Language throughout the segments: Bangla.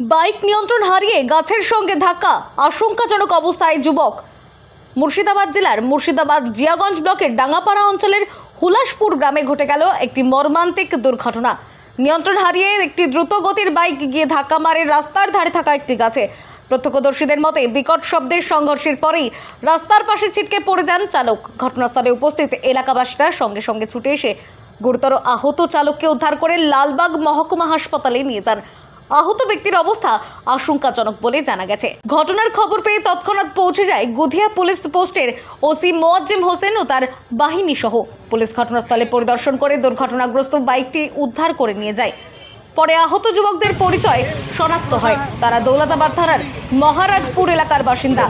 বাইক নিয়ন্ত্রণ হারিয়ে গাছের সঙ্গে ধাক্কা, আশঙ্কাজনক অবস্থায় যুবক। মুর্শিদাবাদ জেলার মুর্শিদাবাদ জিয়াগঞ্জ ব্লকের ডাঙ্গাপাড়া অঞ্চলের হুলাসপুর গ্রামে ঘটে গেল একটি মর্মান্তিক দুর্ঘটনা। নিয়ন্ত্রণ হারিয়ে একটি দ্রুতগতির বাইক গিয়ে ধাক্কা মারে রাস্তার ধারে থাকা একটি গাছে। প্রত্যক্ষদর্শীদের মতে, বিকট শব্দের সংঘর্ষের পরেই রাস্তার পাশে ছিটকে পড়ে যান চালক। ঘটনাস্থলে উপস্থিত এলাকাবাসীরা সঙ্গে সঙ্গে ছুটে এসে গুরুতর আহত চালককে উদ্ধার করে লালবাগ মহকুমা হাসপাতালে নিয়ে যান। আহত ব্যক্তির অবস্থা আশঙ্কাজনক বলে জানা গেছে। ঘটনার খবর পেয়ে তৎক্ষণাৎ পৌঁছে যায় গুধিয়া পুলিশ পোস্টের ওসি মোয়াজ্জেম হোসেন ও তার বাহিনী সহ পুলিশ ঘটনাস্থলে পরিদর্শন করে দুর্ঘটনাগ্রস্ত বাইকটি উদ্ধার করে নিয়ে যায়। পরে আহত যুবকদের পরিচয় শনাক্ত হয়। তারা দৌলতাবাদ থানার মহারাজপুর এলাকার বাসিন্দা।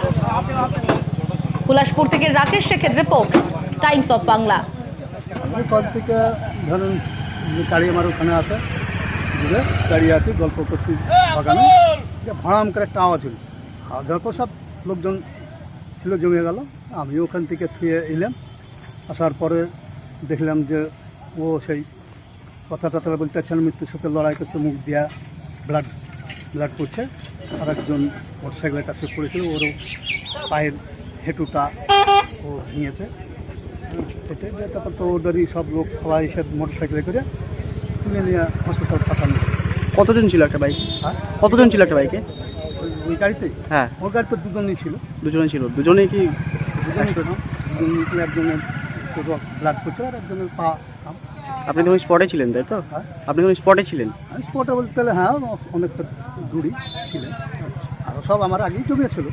হুলাসপুর থেকে রাকেশ শেখের রিপোর্ট, টাইমস অফ বাংলা। আমার ওখানে আছে দূরে দাঁড়িয়ে আছি, গল্প করছি, বাগানে। যে ভাড়াম করে একটা আওয়াজ হলো হওয়ার পর সব লোকজন ছিল, জমে গেল। আমি ওখান থেকে থুয়ে এলাম। আসার পরে দেখলাম যে ও সেই কথা টথা বলতে পারছেন মৃত্যুর সাথে লড়াই করছে, মুখ দিয়া ব্লাড ব্লাড পড়ছে। আর একজন মোটরসাইকেলের কাছে পড়েছিল, ওরও পায়ের হেঁটুটা ও ভেঙেছে। তারপর তো ওদেরই সব লোক সবাই এসে মোটর সাইকেলে করে তুলে নিয়ে হসপিটাল পাঠানো। কতজন ছিল একটা বাইক আর কতজন ছিল একটা বাইকে ওই ওই গাড়িতে? হ্যাঁ। ওর গাড়ি তো দুজনই ছিল। দুজনে ছিল। দুজনেই কি দুজনই একজনের ব্লাড করছিল আর একজনের পা। আপনি তখন স্পটে ছিলেন তাই তো? হ্যাঁ। আপনি তখন স্পটে ছিলেন? স্পটে বলতে হ্যাঁ অনেকটা দূরই ছিলেন। আরও সব আমার আগেই জমিয়েছিল।